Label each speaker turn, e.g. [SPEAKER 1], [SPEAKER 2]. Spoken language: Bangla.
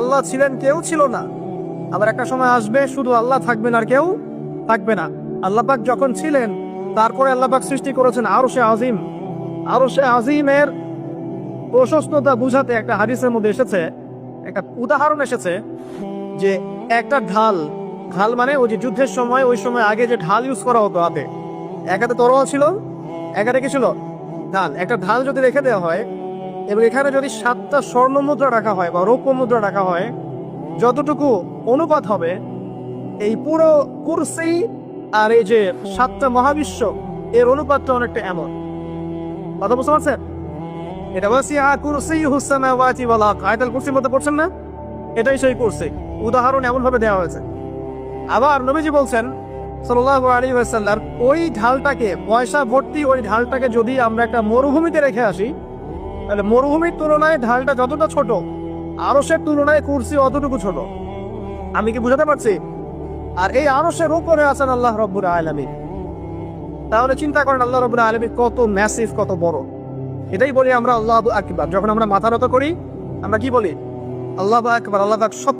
[SPEAKER 1] আল্লাহ ছিলেন কেউ ছিল না। আবার একটা সময় আসবে, শুধু আল্লাহ থাকবেন আর কেউ থাকবে না। আল্লাহ পাক যখন ছিলেন, তারপরে আল্লাহ পাক সৃষ্টি করেছেন আরও সে আজিম। আরও সে আজিমের প্রশস্ততা বুঝাতে একটা হাদিসের মধ্যে এসেছে, একটা উদাহরণ এসেছে যে একটা ঢাল ঢাল মানে ওই যে যুদ্ধের সময়, ওই সময় আগে যে ঢাল ইউজ করা হতো হাতে। এক হাতে তরোয়াল ছিল, এক হাতে কি ছিল? ঢাল। একটা ঢাল যদি রেখে দেওয়া হয় এবং এখানে যদি সাতটা স্বর্ণ মুদ্রা রাখা হয় বা রৌপ্য মুদ্রা রাখা হয়, যতটুকু অনুপাত হবে, এই পুরো কুরসি আর এই যে সাতটা মহাবিশ্ব, এর অনুপাতটা অনেকটা এমন। কথা বুঝতে পারছেন? এটা ওয়াসিআ কুরসিয়ুহু সামাওয়াতি ওয়াল আরদ। আয়াতুল কুরসির মধ্যে পড়ছেন না? এটাই সেই কুরসি। উদাহরণ এমন ভাবে দেওয়া হয়েছে। আবার নবীজি বলছেন, সাল্লাল্লাহু আলাইহি ওয়াসাল্লাম, ওই ঢালটাকে, পয়সা ভর্তি ওই ঢালটাকে যদি আমরা একটা মরুভূমিতে রেখে আসি তাহলে মরুভূমির তুলনায় ঢালটা যতটা ছোট আরসের তুলনায় কুরসি অতটুকু ছোট। আমি কি বুঝাতে পারছি? আর এই আরসের উপরে আছেন আল্লাহ রব্বুর আলমী তাহলে চিন্তা করেন আল্লাহ রব্বুর আলমী কত ম্যাসিভ কত বড়। এটাই বলি আমরা আল্লাহ আকবার। যখন আমরা মাথা নত করি, আমরা কি বলি? আল্লাহ আকবার, আল্লাহ সব